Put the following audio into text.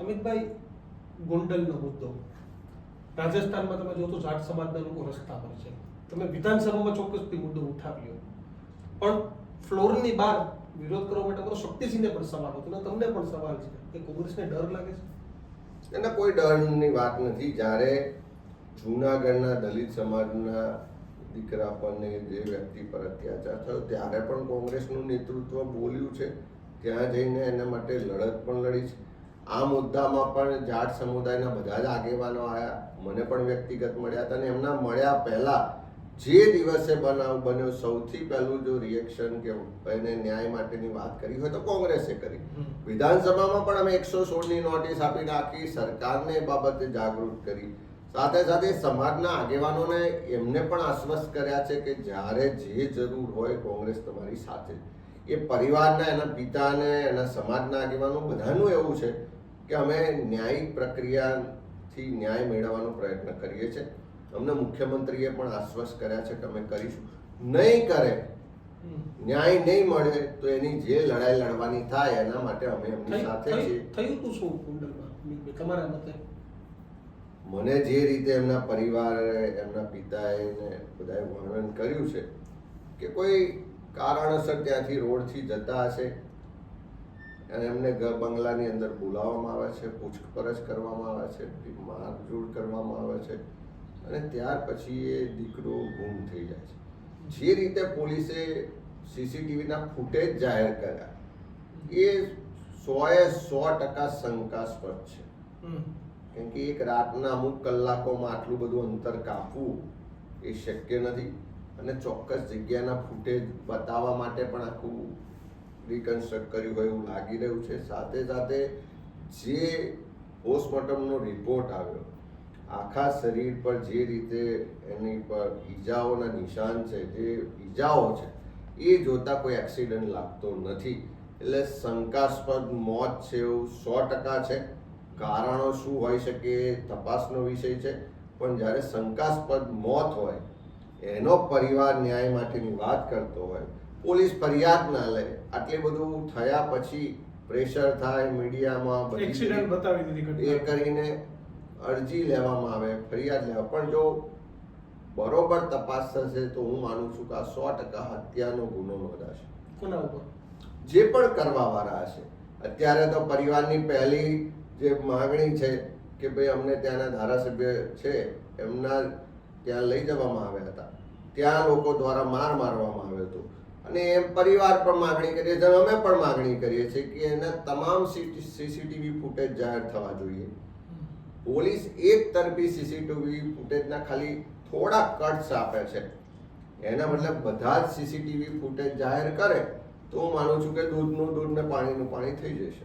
અમિતભાઈ, ગોંડલનો મુદ્દો. રાજસ્થાનમાં તમે જો તો જાટ સમાજના લોકો રસ્તા પર છે. તમે વિધાનસભામાં ચોક્કસથી મુદ્દો ઉઠાવ્યો. પણ ફ્લોરની બહાર વિરોધ કરવા માટે મારો શક્તિસિંહને પણ સવાલ હતો તમને પણ સવાલ છે. કે કોંગ્રેસને ડર લાગે છે? એના કોઈ ડરની વાત નથી. જ્યારે જૂનાગઢના દલિત સમાજના દીકરા પર ને જે વ્યક્તિ પર અત્યાચાર થયો, ત્યારે પણ કોંગ્રેસનું નેતૃત્વ બોલ્યું છે. ત્યાં જઈને એના માટે લડત પણ લડી છે. આ મુદ્દામાં પણ જાટ સમુદાયના બધા જ આગેવાનો આવ્યા મને પણ વ્યક્તિગત મળ્યા હતા અને એમના મળ્યા પહેલા જે દિવસે બનાવ બન્યો સૌથી પહેલું જો રિએક્શન કે એને ન્યાય માટેની વાત કરી હોય તો કોંગ્રેસે કરી. વિધાનસભામાં પણ અમે એકસો સોળની નોટિસ આપી નાખી સરકારને એ બાબતે જાગૃત કરી. સાથે સાથે સમાજના આગેવાનોને એમને પણ આશ્વસ્ત કર્યા છે કે જ્યારે જે જરૂર હોય કોંગ્રેસ તમારી સાથે. એ પરિવારના એના પિતાને એના સમાજના આગેવાનો બધાનું એવું છે કે અમે ન્યાયિક પ્રક્રિયાથી ન્યાય મેળવવાનો પ્રયત્ન કરીએ છીએ. અમને મુખ્યમંત્રીએ પણ આશ્વસ્ત કર્યા છે કે અમે કરીશું. નહીં કરે ન્યાય નહીં મળે તો એની જે લડાઈ લડવાની થાય એના માટે અમે એમની સાથે છીએ. થયું તું શું તમારા મતે? મને જે રીતે એમના પરિવારે એમના પિતાએ ને બધાએ વર્ણન કર્યું છે કે કોઈ કારણસર ત્યાંથી રોડથી જતા હશે એમને ઘર બંગલાની અંદર બોલાવવામાં આવે છે પૂછપરછ કરવામાં આવે છે મારઝૂડ કરવામાં આવે છે અને ત્યાર પછી એ દીકરો ગુમ થઈ જાય છે જે રીતે પોલીસે સીસીટીવીના ફૂટેજ જાહેર કર્યા એ સોએ સો ટકા શંકાસ્પદ છે હમ. કેમ કે એક રાતના અમુક કલાકોમાં આટલું બધું અંતર કાપવું એ શક્ય નથી અને ચોક્કસ જગ્યાના ફૂટેજ બતાવવા માટે પણ આખું રિકન્સ્ટ્રક્ટ કર્યું હોય એવું લાગી રહ્યું છે. સાથે સાથે જે પોસ્ટમોર્ટમનો રિપોર્ટ આવ્યો, આખા શરીર પર જે રીતે એની પર ઈજાઓના નિશાન છે, જે ઈજાઓ છે, એ જોતા કોઈ એક્સિડન્ટ લાગતો નથી. એટલે શંકાસ્પદ મોત છે એવું સો ટકા છે. કારણો શું હોઈ શકે તપાસનો વિષય છે. પણ જ્યારે શંકાસ્પદ મોત હોય, એનો પરિવાર ન્યાય માટેની વાત કરતો હોય પોલીસ ફરિયાદ ના લે. આટલે બધું થયા પછી પ્રેશર થાય મીડિયામાં એક્સિડન્ટ બતાવી દીધી એ કરીને અરજી લેવામાં આવે ફરિયાદ લેવા. પણ જો બરોબર તપાસ થશે તો હું માનું છું કે આ સો ટકા હત્યાનો ગુનો નોંધાશે. કોના ઉપર? જે પણ કરવા વાળા હશે. અત્યારે તો પરિવારની પહેલી જે માગણી છે કે ભાઈ અમને ત્યાંના ધારાસભ્ય છે એમના ત્યાં લઈ જવામાં આવ્યા હતા. ત્યાં લોકો દ્વારા માર મારવામાં આવ્યો હતો. અને પરિવાર પણ માગણી કરીએ છીએ અમે પણ માગણી કરીએ છીએ કે એના તમામ સીસીટીવી ફૂટેજ જાહેર થવા જોઈએ. પોલીસ એક તરફી સીસીટીવી ફૂટેજના ખાલી થોડા કટ્સ આપે છે. એના બદલે બધા જ સીસીટીવી ફૂટેજ જાહેર કરે તો હું માનું છું કે દૂધનું દૂધ ને પાણીનું પાણી થઈ જશે.